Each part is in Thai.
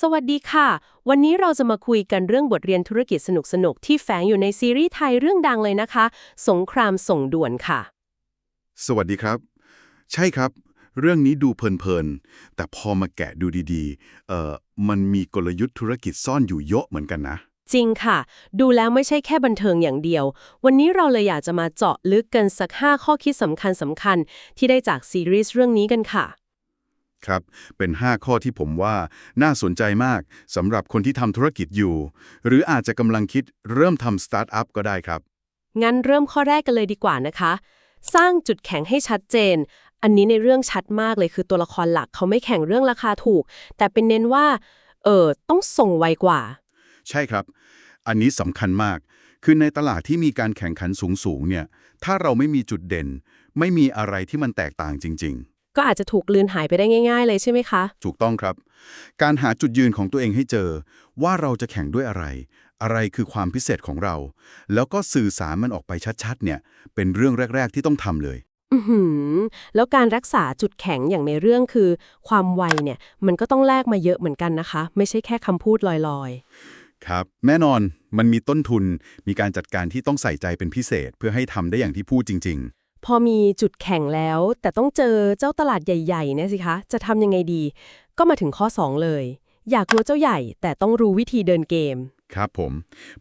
สวัสดีค่ะ วันนี้เราจะมาคุยกันเรื่องบทเรียนธุรกิจสนุกๆ ที่แฝงอยู่ในซีรีส์ไทยเรื่องดังเลยนะคะ สงครามส่งด่วนค่ะ สวัสดีครับ ใช่ครับ เรื่องนี้ดูเพลินๆ แต่พอมาแกะดูดีๆ เอ่อ มันมีกลยุทธ์ธุรกิจซ่อนอยู่เยอะเหมือนกันนะ จริงค่ะ ดูแล้วไม่ใช่แค่บันเทิงอย่างเดียว วันนี้เราเลยอยากจะมาเจาะลึกกันสัก 5 ข้อคิดสำคัญสำคัญๆที่ได้จากซีรีส์เรื่องนี้กันค่ะ ครับ เป็น 5 ข้อที่ผมว่าน่าสนใจมากสำหรับคนที่ทำธุรกิจอยู่ หรืออาจจะกำลังคิดเริ่มทำสตาร์ทอัพก็ได้ครับ งั้นเริ่มข้อแรกกันเลยดีกว่านะคะ สร้างจุดแข็งให้ชัดเจน อันนี้ในเรื่องชัดมากเลยคือตัวละครหลักเขาไม่แข่งเรื่องราคาถูก แต่เป็นเน้นว่า เออต้องส่งไวกว่า ใช่ครับ อันนี้สำคัญมาก คือในตลาดที่มีการแข่งขันสูงๆเนี่ย ถ้าเราไม่มีจุดเด่น ไม่มีอะไรที่มันแตกต่างจริง ก็อาจจะถูกลืนหายไปได้ง่าย ๆ เลยใช่ไหมคะๆถูกต้องครับ การหาจุดยืนของตัวเองให้เจอ ว่าเราจะแข่งด้วยอะไร อะไรคือความพิเศษของเรา แล้วก็สื่อสารมันออกไปชัดๆ เนี่ย เป็นเรื่องแรก ๆ ที่ต้องทำเลย อือหือ แล้วการรักษาจุดแข็งอย่างในเรื่องคือ ความไวเนี่ย มันก็ต้องแลกมาเยอะเหมือนกันนะคะ ไม่ใช่แค่คำพูดลอยครับ แน่นอนมันมีต้นทุนมีการจัดการที่ต้องใส่ใจเป็นพิเศษ เพื่อให้ทำได้อย่างที่พูดจริงๆ พอมีจุดแข็งแล้ว แต่ต้องเจอเจ้าตลาดใหญ่ๆเนี่ยสิคะ จะทำยังไงดี ก็มาถึงข้อ 2 เลย อยากรู้เจ้าใหญ่ แต่ต้องรู้วิธีเดินเกมๆครับผม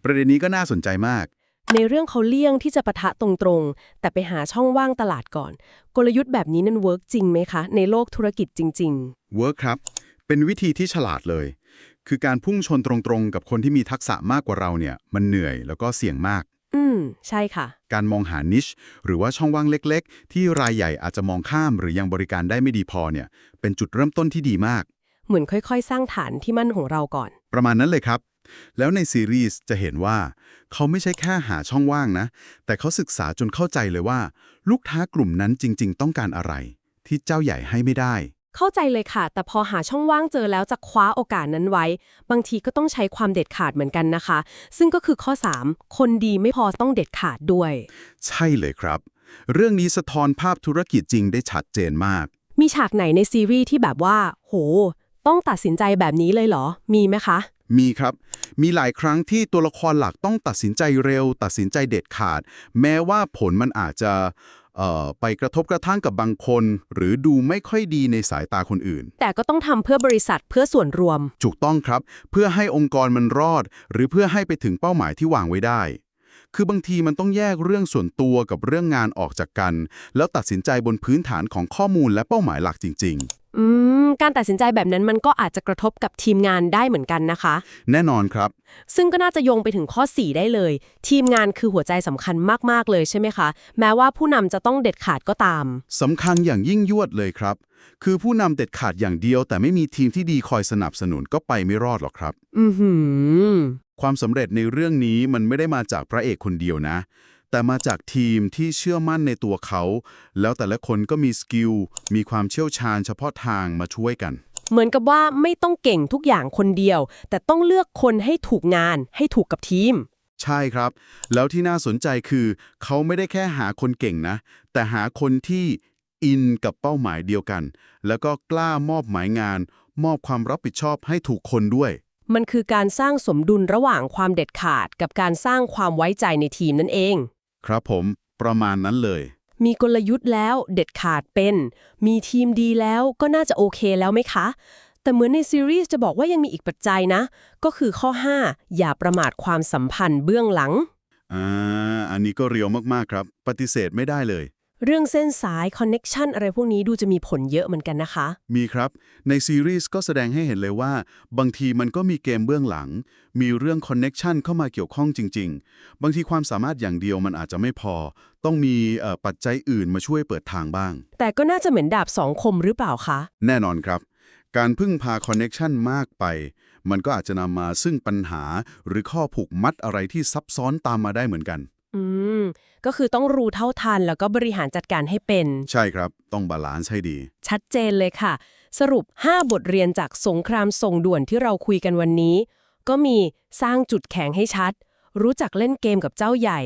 ประเด็นนี้ก็น่าสนใจมาก ในเรื่องเขาเลี่ยงที่จะปะทะตรงๆ แต่ไปหาช่องว่างตลาดก่อน กลยุทธ์แบบนี้นั่นเวิร์กจริงไหมคะ ในโลกธุรกิจจริงเวิร์คครับ เป็นวิธีที่ฉลาดเลย คือการพุ่งชนตรงๆ กับคนที่มีทักษะมากกว่าเราเนี่ย มันเหนื่อยแล้วก็เสี่ยงมากๆ อืม ใช่ค่ะ การมองหานิช หรือว่าช่องว่างเล็กๆ ที่รายใหญ่อาจจะมองข้ามหรือยังบริการได้ไม่ดีพอเนี่ย เป็นจุดเริ่มต้นที่ดีมาก เหมือนค่อยๆ สร้างฐานที่มั่นของเราก่อน ประมาณนั้นเลยครับ แล้วในซีรีส์จะเห็นว่า เขาไม่ใช่แค่หาช่องว่างนะ แต่เขาศึกษาจนเข้าใจเลยว่า ลูกค้ากลุ่มนั้นจริง ๆ ต้องการอะไร ที่เจ้าใหญ่ให้ไม่ได้ เข้าใจเลยค่ะ แต่พอหาช่องว่างเจอแล้วจะคว้าโอกาสนั้นไว้ บางทีก็ต้องใช้ความเด็ดขาดเหมือนกันนะคะ ซึ่งก็คือข้อ 3 คนดีไม่พอต้องเด็ดขาดด้วย ใช่เลยครับ เรื่องนี้สะท้อนภาพธุรกิจจริงได้ชัดเจนมาก มีฉากไหนในซีรีส์ที่แบบว่า โห ต้องตัดสินใจแบบนี้เลยเหรอ มีไหมคะ มีครับ มีหลายครั้งที่ตัวละครหลักต้องตัดสินใจเร็ว ตัดสินใจเด็ดขาด แม้ว่าผลมันอาจจะเอ่อ ไปกระทบกระทั่งกับบางคน หรือดูไม่ค่อยดีในสายตาคนอื่น แต่ก็ต้องทำเพื่อบริษัทเพื่อส่วนรวม ถูกต้องครับ เพื่อให้องค์กรมันรอด หรือเพื่อให้ไปถึงเป้าหมายที่วางไว้ได้ คือบางทีมันต้องแยกเรื่องส่วนตัวกับเรื่องงานออกจากกัน แล้วตัดสินใจบนพื้นฐานของข้อมูลและเป้าหมายหลักจริง อืม การตัดสินใจแบบนั้นมันก็อาจจะกระทบกับทีมงานได้เหมือนกันนะคะๆแน่นอนครับ ซึ่งก็น่าจะโยงไปถึงข้อ 4 ได้เลย ทีมงานคือหัวใจสำคัญมาก ๆ เลยใช่ไหมคะ แม้ว่าผู้นำจะต้องเด็ดขาดก็ตาม สำคัญอย่างยิ่งยวดเลยครับ คือผู้นำเด็ดขาดอย่างเดียว แต่ไม่มีทีมที่ดีคอยสนับสนุนก็ไปไม่รอดหรอกครับ อือหือ ความสำเร็จในเรื่องนี้มันไม่ได้มาจากพระเอกคนเดียวนะ แต่มาจากทีมที่เชื่อมั่นในตัวเขา แล้วแต่ละคนก็มีสกิล มีความเชี่ยวชาญเฉพาะทางมาช่วยกัน เหมือนกับว่าไม่ต้องเก่งทุกอย่างคนเดียว แต่ต้องเลือกคนให้ถูกงาน ให้ถูกกับทีม ใช่ครับ แล้วที่น่าสนใจคือ เขาไม่ได้แค่หาคนเก่งนะ แต่หาคนที่อินกับเป้าหมายเดียวกัน แล้วก็กล้ามอบหมายงาน มอบความรับผิดชอบให้ถูกคนด้วย มันคือการสร้างสมดุลระหว่างความเด็ดขาดกับการสร้างความไว้ใจในทีมนั่นเอง ครับผมประมาณนั้นเลย มีกลยุทธ์แล้วเด็ดขาดเป็น มีทีมดีแล้วก็น่าจะโอเคแล้วไหมคะ แต่เหมือนในซีรีส์จะบอกว่ายังมีอีกปัจจัยนะ ก็คือข้อ 5 อย่าประมาทความสัมพันธ์เบื้องหลัง อ่า อันนี้ก็เรียวมาก ๆ ครับ ปฏิเสธไม่ได้เลย เรื่องเส้นสายคอนเน็ชันอะไรพวกนี้ดูจะมีผลเยอะเหมือนกันนะคะ มีครับ ในซีรีส์ก็แสดงให้เห็นเลยว่า บางทีมันก็มีเกมเบื้องหลัง มีเรื่องคอนเน็ชันเข้ามาเกี่ยวข้องจริง ๆ บางทีความสามารถอย่างเดียวมันอาจจะไม่พอ ต้องมีเอ่อปัจจัยอื่นมาช่วยเปิดทางบ้าง แต่ก็น่าจะเหมือนดาบสองคมหรือเปล่าคะ แน่นอนครับ การพึ่งพาคอนเน็ชันมากไป มันก็อาจจะนำมาซึ่งปัญหาหรือข้อผูกมัดอะไรที่ซับซ้อนตามมาได้เหมือนกันอืม ก็คือต้องรู้เท่าทันแล้วก็บริหารจัดการให้เป็น ใช่ครับ ต้องบาลานซ์ให้ดี ชัดเจนเลยค่ะ สรุป 5 บทเรียนจากสงครามส่งด่วนที่เราคุยกันวันนี้ ก็มีสร้างจุดแข็งให้ชัด รู้จักเล่นเกมกับเจ้าใหญ่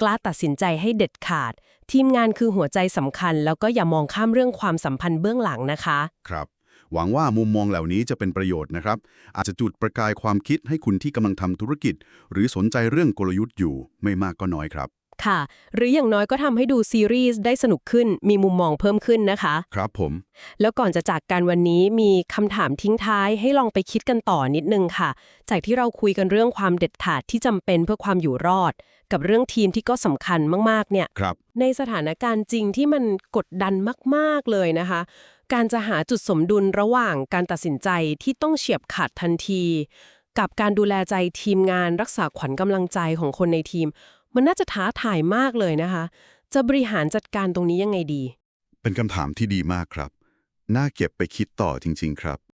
กล้าตัดสินใจให้เด็ดขาด ทีมงานคือหัวใจสำคัญ แล้วก็อย่ามองข้ามเรื่องความสัมพันธ์เบื้องหลังนะคะ ครับหวังว่ามุมมองเหล่านี้จะเป็นประโยชน์นะครับ อาจจะจุดประกายความคิดให้คุณที่กำลังทำธุรกิจ หรือสนใจเรื่องกลยุทธ์อยู่ไม่มากก็น้อยครับ ค่ะ หรืออย่างน้อยก็ทำให้ดูซีรีส์ได้สนุกขึ้น มีมุมมองเพิ่มขึ้นนะคะ ครับผม แล้วก่อนจะจากกันวันนี้มีคำถามทิ้งท้ายให้ลองไปคิดกันต่อนิดนึงค่ะ จากที่เราคุยกันเรื่องความเด็ดขาดที่จำเป็นเพื่อความอยู่รอด กับเรื่องทีมที่ก็สำคัญมากๆ เนี่ย ครับ ในสถานการณ์จริงที่มันกดดันมากๆเลยนะคะ การจะหาจุดสมดุลระหว่างการตัดสินใจที่ต้องเฉียบขาดทันที กับการดูแลใจทีมงานรักษาขวัญกำลังใจของคนในทีม มันน่าจะท้าทายมากเลยนะคะ จะบริหารจัดการตรงนี้ยังไงดี เป็นคำถามที่ดีมากครับ น่าเก็บไปคิดต่อจริง ๆ ครับ